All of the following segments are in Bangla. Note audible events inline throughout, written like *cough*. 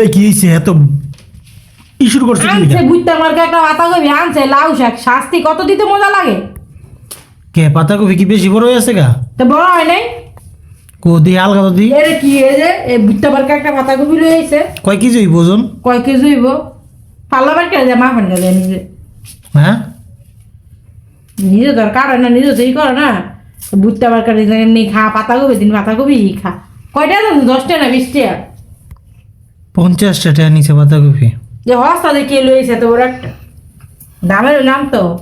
এই কি হয়েছে এত ই করছে কি আনছে লিগা? বুঝতে একটা পাতা কবি আনছে লাউ শাক। শাস্তি কত দিতে মজা লাগে? কে পাতা কি বেশি বড় গা? তো বড় নাই? কো দি তো দি এর কি এই যে এই বুঝতে পারকে একটা পাতা কবি রয়েছে কয় কেজি হইব ওজন? কয় কেজি হইব? পাল্লা বার কেটে যায় মা ফান যায় নিজে। হ্যাঁ? নিজে দরকার হয় না নিজে সেই করে না। বুঝতে পার কেটে এমনি খা পাতা কবি দিন পাতা কবি খা। কয়টা দাম দশটা না বিশটা? পঞ্চাশটা টাকা নিচে পাতা কপি। যে হস্তা দেখে লইছে তো ওর একটা। দামের নাম তো।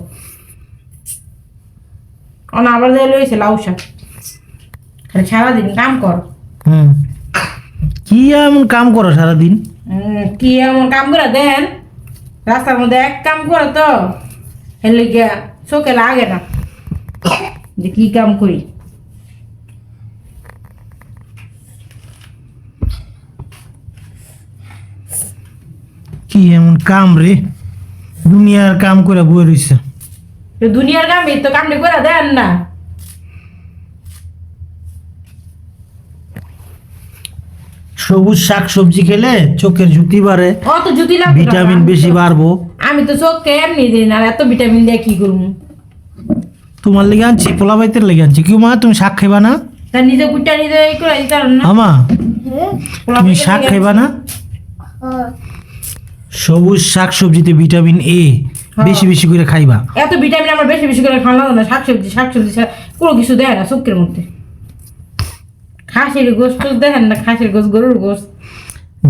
অন আবার দিয়ে লইছে লাউ শাক। খালি সারাদিন কাম কর। হুম। কি এমন কাম করো সারাদিন? কি এমন কাম করে? দেন। রাস্তার মধ্যে এক কাম করে তো। হেলে গিয়া চোখে লাগে না। যে কি কাম করি? কি এমন কাম রে? দুনিয়ার কাম করে বই রইছে। দুনিয়ার কাম এই তো কামটি করে দেন না। সবুজ শাক সবজি খেলে চোখের জ্যোতি বাড়ে অত জুতি লাগবে। ভিটামিন বেশি বাড়বো। আমি তো চোখকে এমনি দিই না আর এত ভিটামিন দিয়ে কি করব? তোমার লেগে আনছি পোলা বাইতের লেগে আনছি। কি মা তুমি শাক খাইবা না? তা নিজে কুটা নিজে এই করে দিতে পারেন না। আমা তুমি শাক খাইবা না? সবুজ শাক সবজিতে ভিটামিন এ বেশি বেশি করে খাইবা। এত ভিটামিন আমার বেশি বেশি করে খাওয়া না। শাকসবজি শাকসবজি ছাড়া কোনো কিছু দেয় না চোখের মধ্যে। খাসির গোস্ত দেখেন না? খাসির গোস্ত গরুর গোস্ত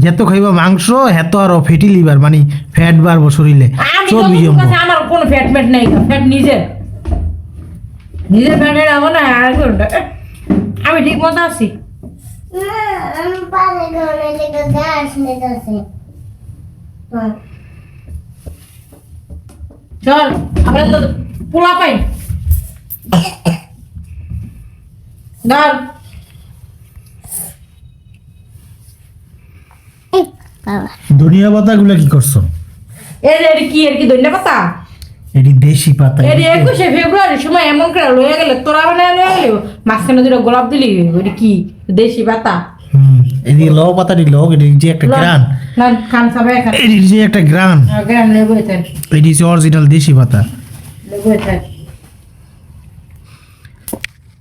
যত খাইবা মাংস হেত আর ফ্যাটি লিভার মানে ফ্যাট বাড়বো শরীরে। চর্বি জমবো আমার কোনো ফ্যাট ম্যাট নেই ফ্যাট নিজের। নিজের ফ্যাটের আমার না আর এহ, আমি ঠিক মতো আছি? চল আমরা তো পোলা পাই। ধর। ধনিয়া পাতাগুলো কি করছ? এর এর কি এর কি ধন্যবাদ পাতা এটি দেশি পাতা এর একুশে ফেব্রুয়ারির সময় এমন করে লয়ে গেলে তোরা মানে লয়ে গেলে? মাঝখানে দুটো গোলাপ দিলি ওটা কি? দেশি পাতা? হুম লও এটির যে একটা গ্রান। যে একটা গ্রান। গ্রাম এটি অরিজিনাল দেশি পাতা।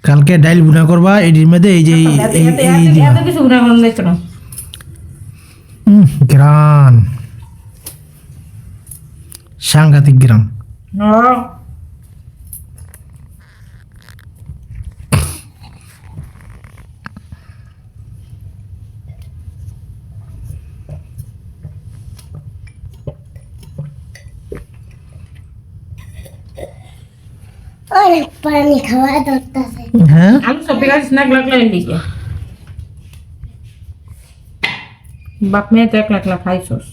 কালকে ডাইল বুনা করবা এটির মধ্যে এই যে এই- এই কিছু গুণা গুণ দেখছ না হুম, গ্রান সাংঘাতিক গ্রাম হ্যাঁ। অনেক পানি খাওয়া ধরতেছে হ্যাঁ আমি সব বিকাশ স্ন্যাক লাগলে লিখে বাপ মেয়ে তো এক লাখ লাখ খাইছস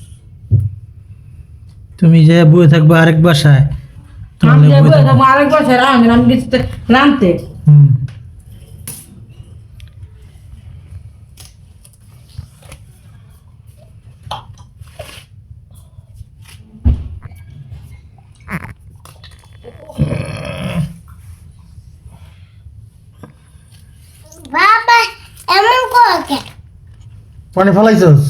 তুমি যে বয়ে থাকবে আরেক বাসায় তোমার আমি লেগে বয়ে যাব থাকবে। এরকম আরেক বছর আমি আমি কিছু করকে পানি ফেলাইছস?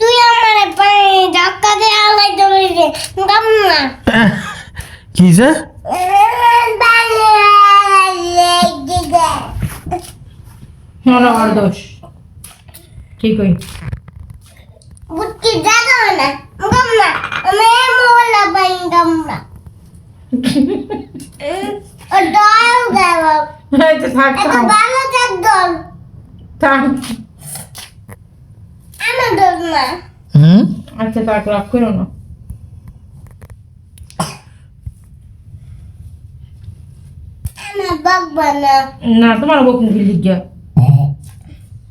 তুই আমার পানি ধাক্কা দিয়ে আলাই তুমি গাম না। কি যে পানি লেগে দে মনে আমার দোষ। ঠিক হই বুটকি জানো না? গাম না আমি মোলা পানি গাম না ও দল গেল। এই তো থাক থাক, ভালো থাক দল। থাক। আমার দল না। হুম? আচ্ছা থাক রাগ করো না। আমার বাবা না না তোমার বকুন লিখিয়া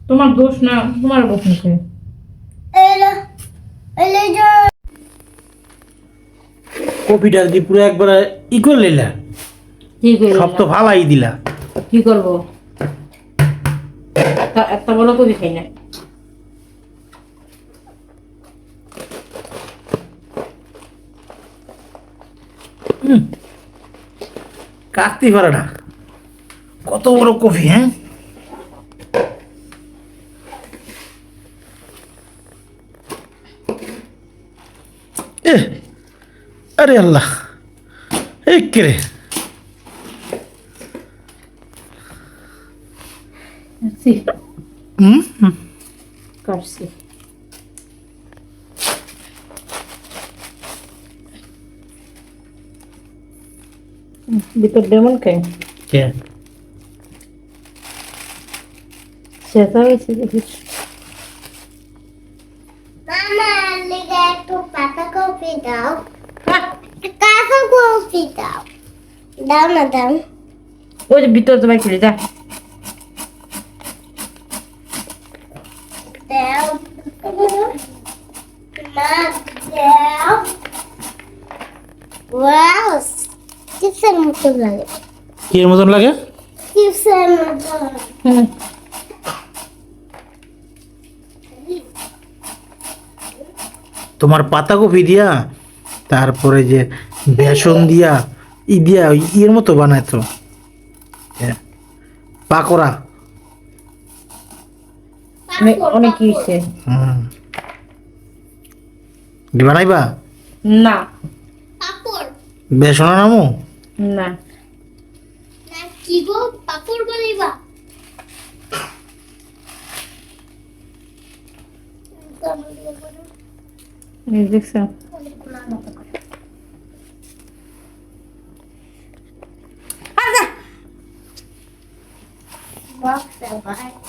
তোমার দোষ না তোমার বকুন কে এলো এলো যে। কপিটা দি পুরো একবার ই করে নিলা? কি করব সব তো ভালাই দিলা। কি করব? তা- একটা বড় কবি খাই না। কাটতে পারে না। কত বড় কফি হ্যাঁ? এ আরে আল্লাহ এই কে রে সি হুম কাটছি ভিতর ডেমন খাই কে শেষা হয়েছে দেখিস মামা লিগে একটু পাতা কফি দাও কাকা কফি দাও দাও না দাও। ওই যে ভিতর তোমায় খেলে যা। দাও। মা দাও। ওয়াও চিপসের মতো লাগে। কি এর মতন লাগে? চিপসের মতো তোমার পাতাকপি দিয়া তারপরে যে বেসন দিয়া ই দিয়া ওই ইয়ের মতো বানায় তো হ্যাঁ। পাকোড়া অনেক অনেক হয়েছে হুম। বানাইবা? না। বেসন নামো না। না কি গো? পাপড় বানাইবা? *laughs* Ezecção. Walk the.